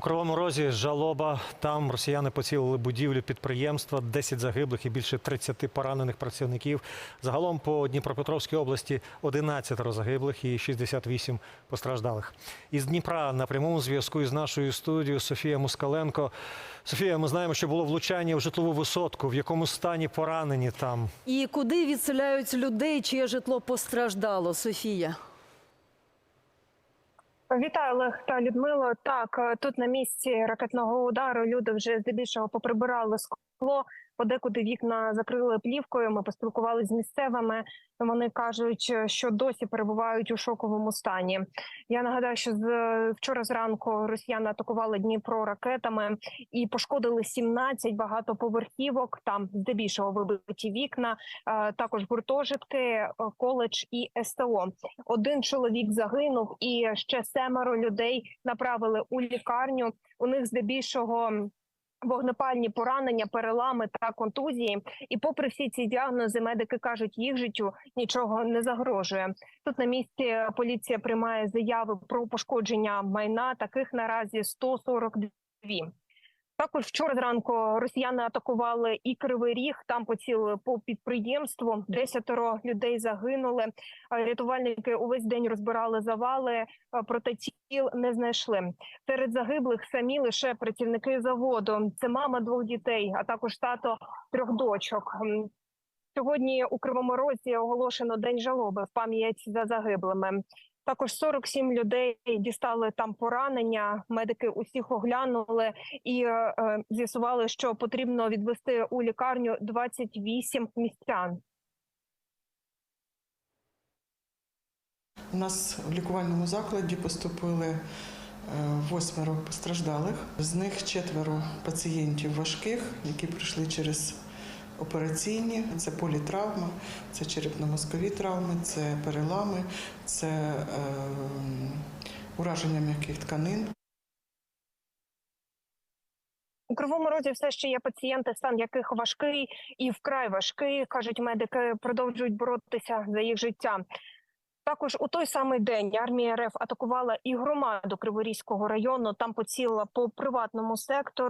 У Кривому Розі жалоба. Там росіяни поцілили будівлю підприємства, 10 загиблих і більше 30 поранених працівників. Загалом по Дніпропетровській області 11 загиблих і 68 постраждалих. Із Дніпра на прямому зв'язку із нашою студією Софія Мускаленко. Софія, ми знаємо, що було влучання в житлову висотку. В якому стані поранені там? І куди відселяють людей, чиє житло постраждало, Софія? Вітаю Олег та Людмило. Так е, тут на місці ракетного удару люди вже здебільшого поприбирали скло. Подекуди вікна закрили плівкою. Ми поспілкувалися з місцевими. Вони кажуть, що досі перебувають у шоковому стані. Я нагадаю, що з вчора зранку росіяни атакували Дніпро ракетами і пошкодили 17 багатоповерхівок. Там здебільшого вибиті вікна, е, також гуртожитки, е, коледж і СТО. Один чоловік загинув, і ще семеро людей направили у лікарню. У них здебільшого. Вогнепальні поранення, перелами та контузії, і попри всі ці діагнози, медики кажуть, їх життю нічого не загрожує. Тут на місці поліція приймає заяви про пошкодження майна. Таких наразі 142. Також вчора зранку росіяни атакували і Кривий Ріг. Там поцілили по підприємству. Десятеро людей загинули. Рятувальники увесь день розбирали завали, проте тіл не знайшли. Серед загиблих самі лише працівники заводу. Це мама двох дітей, а також тато трьох дочок. Сьогодні у Кривому Розі оголошено день жалоби в пам'ять за загиблими. Також 47 людей дістали там поранення. Медики усіх оглянули і е, е, з'ясували, що потрібно відвести у лікарню 28 містян. У нас в лікувальному закладі поступили е, восьмеро постраждалих. З них четверо пацієнтів важких, які пройшли через операційні. Це політравма, це черепно-мозкові травми, це перелами, це е, ураження м'яких тканин. У кривому розі все ще є пацієнти, стан яких важкий і вкрай важкий. кажуть медики, продовжують боротися за їх життя. Також у той самий день армія РФ атакувала і громаду Криворізького району. Там поцілила по приватному сектору.